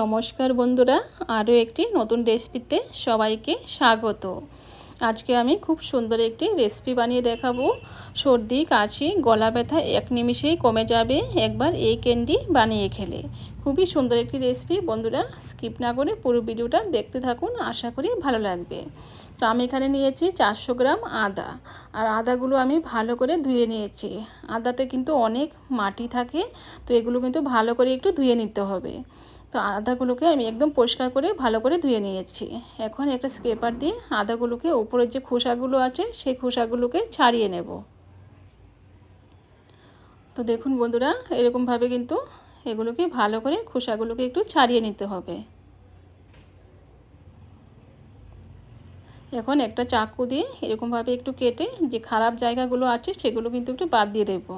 নমস্কার বন্ধুরা, আরও একটি নতুন রেসিপিতে সবাইকে স্বাগত। আজকে আমি খুব সুন্দর একটি রেসিপি বানিয়ে দেখাবো। সর্দি, কাশি, গলা ব্যথা এক নিমিষেই কমে যাবে একবার এই ক্যান্ডি বানিয়ে খেলে। খুবই সুন্দর একটি রেসিপি বন্ধুরা, স্কিপ না করে পুরো ভিডিওটা দেখতে থাকুন, আশা করি ভালো লাগবে। তো আমি এখানে নিয়েছি চারশো গ্রাম আদা। আর আদাগুলো আমি ভালো করে ধুয়ে নিয়েছি। আদাতে কিন্তু অনেক মাটি থাকে, তো এগুলো কিন্তু ভালো করে একটু ধুয়ে নিতে হবে। তো আদাগুলোকে আমি একদম পরিষ্কার করে ভালো করে ধুয়ে নিয়েছি। এখন একটা স্কেপার দিয়ে আদাগুলোকে উপরের যে খোসাগুলো আছে, সেই খোসাগুলোকে ছাড়িয়ে নেব। তো দেখুন বন্ধুরা, এরকমভাবে কিন্তু এগুলোকে ভালো করে খোসাগুলোকে একটু ছাড়িয়ে নিতে হবে। এখন একটা চাকু দিয়ে এরকমভাবে একটু কেটে যে খারাপ জায়গাগুলো আছে, সেগুলো কিন্তু একটু বাদ দিয়ে দেবো।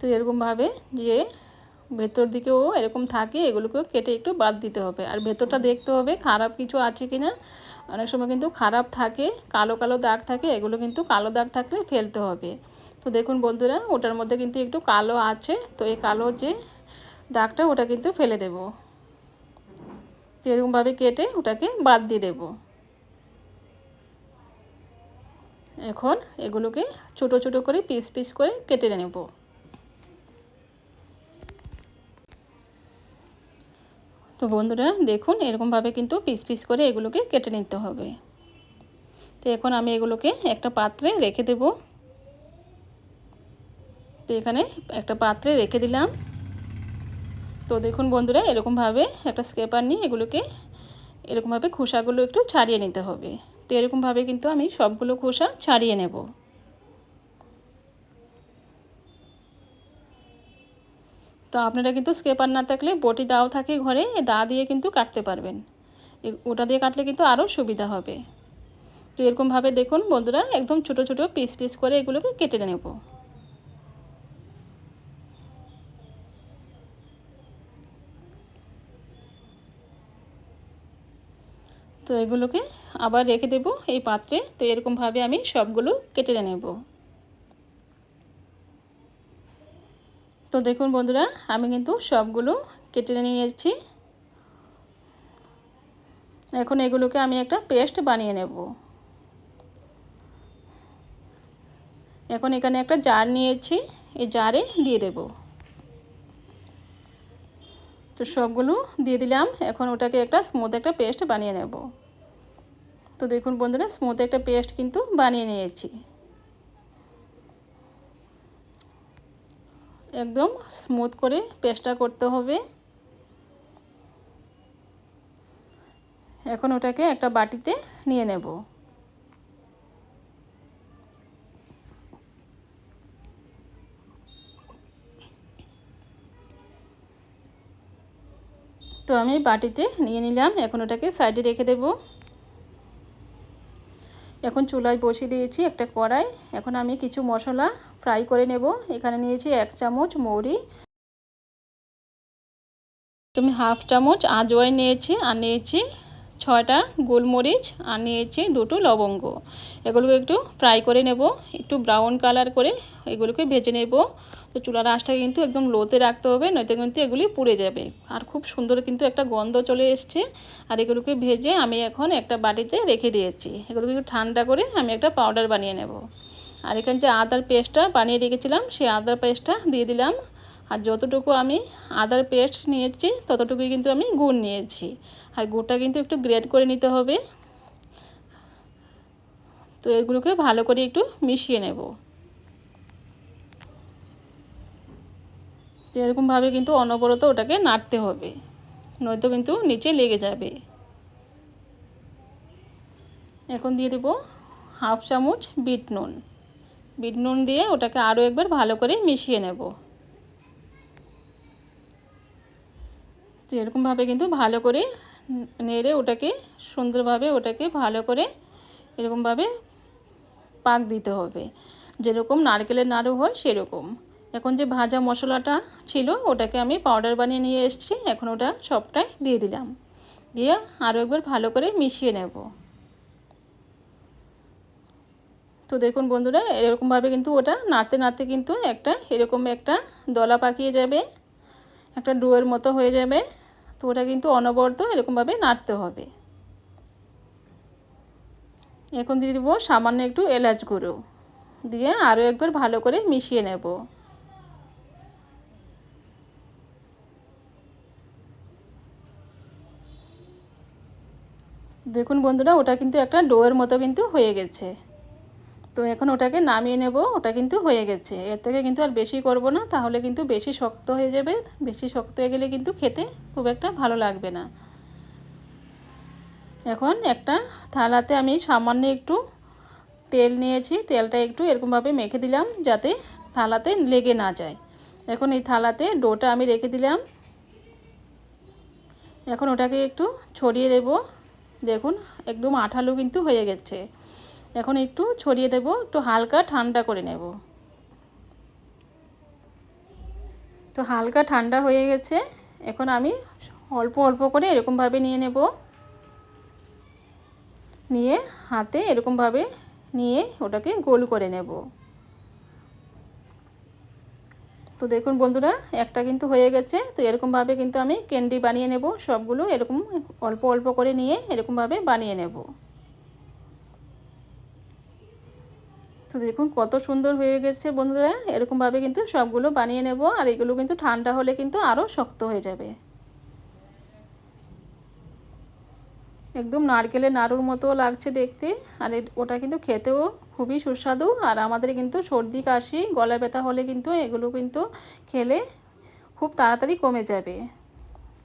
তো এরকমভাবে যে ভেতর দিকেও এরকম থাকে এগুলোকেও কেটে একটু বাদ দিতে হবে। আর ভেতরটা দেখতে হবে খারাপ কিছু আছে কি না অনেক সময় কিন্তু খারাপ থাকে কালো কালো দাগ থাকে এগুলো কিন্তু কালো দাগ থাকলে ফেলতে হবে। তো দেখুন বন্ধুরা ওটার মধ্যে কিন্তু একটু কালো আছে তো এই কালো যে দাগটা ওটা কিন্তু ফেলে দেব। এরকমভাবে কেটে ওটাকে বাদ দিয়ে দেব। এখন এগুলোকে ছোট ছোট করে পিস পিস করে কেটে নেব। তো বন্ধুরা দেখুন এরকমভাবে কিন্তু পিস পিস করে এগুলোকে কেটে নিতে হবে। তো এখন আমি এগুলোকে একটা পাত্রে রেখে দেব। তো এখানে একটা পাত্রে রেখে দিলাম। তো দেখুন বন্ধুরা এরকমভাবে একটা স্কেপার নিয়ে এগুলোকে এরকমভাবে খোসাগুলো একটু ছাড়িয়ে নিতে হবে। তো এরকমভাবে কিন্তু আমি সবগুলো খোসা ছাড়িয়ে নেব। তো আপনারা কিন্তু স্কেপার না থাকলে বটি দাও থাকে ঘরে দা দিয়ে কিন্তু কাটতে পারবেন। ওটা দিয়ে কাটলে কিন্তু আরও সুবিধা হবে। তো এরকমভাবে দেখুন বন্ধুরা, একদম ছোট ছোট পিস পিস করে এগুলোকে কেটে নেব। তো এগুলোকে আবার রেখে দেব এই পাত্রে। তো এরকমভাবে আমি সবগুলো কেটে নেব। তো দেখুন বন্ধুরা, আমি কিন্তু সবগুলো কেটে নিয়েছি। এখন এগুলোকে আমি একটা পেস্ট বানিয়ে নেব। এখন এখানে একটা জার নিয়েছি, এই জারে দিয়ে দেব। তো সবগুলো দিয়ে দিলাম, এখন ওটাকে একটা স্মুথ একটা পেস্ট বানিয়ে নেব। তো দেখুন বন্ধুরা স্মুথ একটা পেস্ট কিন্তু বানিয়ে নিয়েছি। একদম স্মুথ করে পেস্টটা করতে হবে। এখন ওটাকে একটা বাটিতে নিয়ে নেব। তো আমি বাটিতে নিয়ে নিলাম, এখন ওটাকে সাইডে রেখে দেব। এখন চুলায় বসিয়ে দিয়েছি একটা কড়াই। এখন আমি কিছু মশলা ফ্রাই করে নেব। এখানে নিয়েছি এক চামচ মৌরি। তুমি হাফ চামচ আজওয়াই নিয়েছি আর নিয়েছি ছয়টা গোলমরিচ আর নিয়েছি দুটো লবঙ্গ। এগুলোকে একটু ফ্রাই করে নেব। একটু ব্রাউন কালার করে এগুলোকে ভেজে নেব। তো চুলার আঁচটা কিন্তু একদম লোতে রাখতে হবে, নয়তো কিন্তু এগুলি পুড়ে যাবে। আর খুব সুন্দর কিন্তু একটা গন্ধ চলে এসছে। আর এগুলোকে ভেজে আমি এখন একটা বাটিতে রেখে দিয়েছি। এগুলোকে একটু ঠান্ডা করে আমি একটা পাউডার বানিয়ে নেব। আর এখানে যে আদার পেস্টটা বানিয়ে রেখেছিলাম, সেই আদার পেস্টটা দিয়ে দিলাম। আর যতটুকু আমি আদার পেস্ট নিয়েছি, ততটুকুই কিন্তু আমি গুড় নিয়েছি। আর গুড়টা কিন্তু একটু গ্রেড করে নিতে হবে। তো এগুলোকে ভালো করে একটু মিশিয়ে নেব। তো এরকমভাবে কিন্তু অনবরত ওটাকে নাড়তে হবে, নয়তো কিন্তু নিচে লেগে যাবে। এখন দিয়ে দেব হাফ চামচ বিট নুন। বিট নুন দিয়ে ওটাকে আরও একবার ভালো করে মিশিয়ে নেব। তো এরকমভাবে কিন্তু ভালো করে নেড়ে ওটাকে সুন্দরভাবে ওটাকে ভালো করে এরকমভাবে পাক দিতে হবে। যেরকম নারকেলের নাড়ু হয় সেরকম। এখন যে ভাজা মশলাটা ছিল ওটাকে আমি পাউডার বানিয়ে নিয়ে এসেছি, এখন ওটা সবটাই দিয়ে দিলাম। দিয়ে আরও একবার ভালো করে মিশিয়ে নেব। তো দেখুন বন্ধুরা, এরকমভাবে কিন্তু ওটা নাড়তে নাড়তে কিন্তু একটা এরকম একটা দলা পাকিয়ে যাবে, একটা ডোয়ের মতো হয়ে যাবে। তো ওটা কিন্তু অনবরত এরকমভাবে নাড়তে হবে। এখন দিয়ে দেবো সামান্য একটু এলাচ গুঁড়ো, দিয়ে আরও একবার ভালো করে মিশিয়ে নেব। দেখুন বন্ধুরা, ওটা কিন্তু একটা ডোয়ের মতো কিন্তু হয়ে গেছে। তো এখন ওটাকে নামিয়ে নেব, ওটা কিন্তু হয়ে গেছে। এর থেকে কিন্তু আর বেশি করব না, তাহলে কিন্তু বেশি শক্ত হয়ে যাবে। বেশি শক্ত হয়ে গেলে কিন্তু খেতে খুব একটা ভালো লাগবে না। এখন একটা থালাতে আমি সামান্য একটু তেল নিয়েছি, তেলটা একটু এরকমভাবে মেখে দিলাম যাতে থালাতে লেগে না যায়। এখন এই থালাতে ডোটা আমি রেখে দিলাম। এখন ওটাকে একটু ছড়িয়ে দেব। দেখুন, একদম আঠালো কিন্তু হয়ে গেছে। এখন একটু ছড়িয়ে দেব, একটু হালকা ঠান্ডা করে নেব। তো হালকা ঠান্ডা হয়ে গেছে, এখন আমি অল্প অল্প করে এরকমভাবে নিয়ে নেব। নিয়ে হাতে এরকমভাবে নিয়ে ওটাকে গোল করে নেব। তো দেখুন বন্ধুরা, একটা কিন্তু হয়ে গেছে, তো এরকমভাবে কিন্তু আমি ক্যান্ডি বানিয়ে নেব, সবগুলো এরকম অল্প অল্প করে নিয়ে এরকমভাবে বানিয়ে নেব। তো দেখুন কত সুন্দর হয়ে গেছে বন্ধুরা। এরকমভাবে কিন্তু সবগুলো বানিয়ে নেব আর এগুলো কিন্তু ঠান্ডা হলে কিন্তু আরও শক্ত হয়ে যাবে। একদম নারকেলের নাড়ুর মতো লাগছে দেখতে। আর ওটা কিন্তু খেতেও খুবই সুস্বাদু। আর আমাদের কিন্তু সর্দি, কাশি, গলা ব্যথা হলে কিন্তু এগুলো কিন্তু খেলে খুব তাড়াতাড়ি কমে যাবে।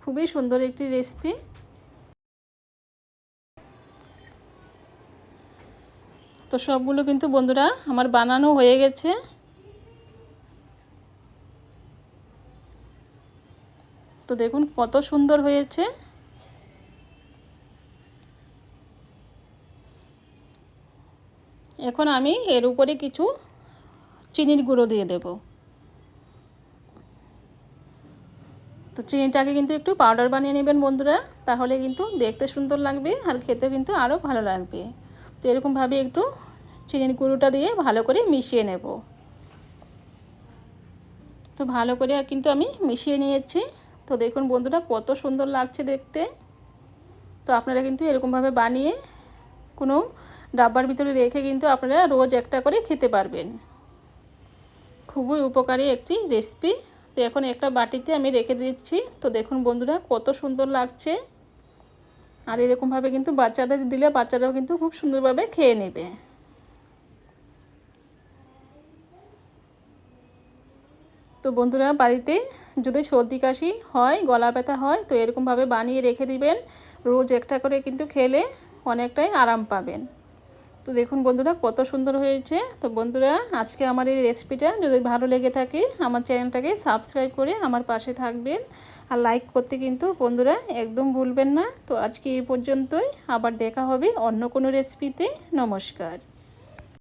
খুবই সুন্দর একটি রেসিপি। তো সবগুলো কিন্তু বন্ধুরা আমার বানানো হয়ে গেছে। তো দেখুন কত সুন্দর হয়েছে। এখন আমি এর উপরে কিছু চিনির গুঁড়ো দিয়ে দেব। তো চিনিটাকে কিন্তু একটু পাউডার বানিয়ে নেবেন বন্ধুরা, তাহলে কিন্তু দেখতে সুন্দর লাগবে আর খেতে কিন্তু আরও ভালো লাগবে। তো এরকমভাবে একটু চিনির গুঁড়োটা দিয়ে ভালো করে মিশিয়ে নেব। তো ভালো করে কিন্তু আমি মিশিয়ে নিয়েছি। তো দেখুন বন্ধুরা কত সুন্দর লাগছে দেখতে। তো আপনারা কিন্তু এরকমভাবে বানিয়ে কোনো ডাব্বার ভিতরে রেখে কিন্তু আপনারা রোজ একটা করে খেতে পারবেন। খুবই উপকারী একটি রেসিপি। তো এখন একটা বাটিতে আমি রেখে দিচ্ছি। তো দেখুন বন্ধুরা কত সুন্দর লাগছে। আর এরকমভাবে কিন্তু বাচ্চাদের দিলে বাচ্চারাও কিন্তু খুব সুন্দরভাবে খেয়ে নেবে। তো বন্ধুরা, বাড়িতে যদি সর্দি কাশি হয়, গলা ব্যথা হয়, তো এরকমভাবে বানিয়ে রেখে দিবেন। রোজ একটা করে কিন্তু খেলে অনেকটাই আরাম পাবেন। তো দেখুন বন্ধুরা, কত সুন্দর হয়েছে। তো বন্ধুরা, আজকে আমার এই রেসিপিটা যদি ভালো লেগে থাকে, আমার চ্যানেলটাকে সাবস্ক্রাইব করে আমার পাশে থাকবেন। আর লাইক করতে কিন্তু বন্ধুরা একদম ভুলবেন না। তো আজকে এই পর্যন্তই, আবার দেখা হবে অন্য কোনো রেসিপিতে নমস্কার।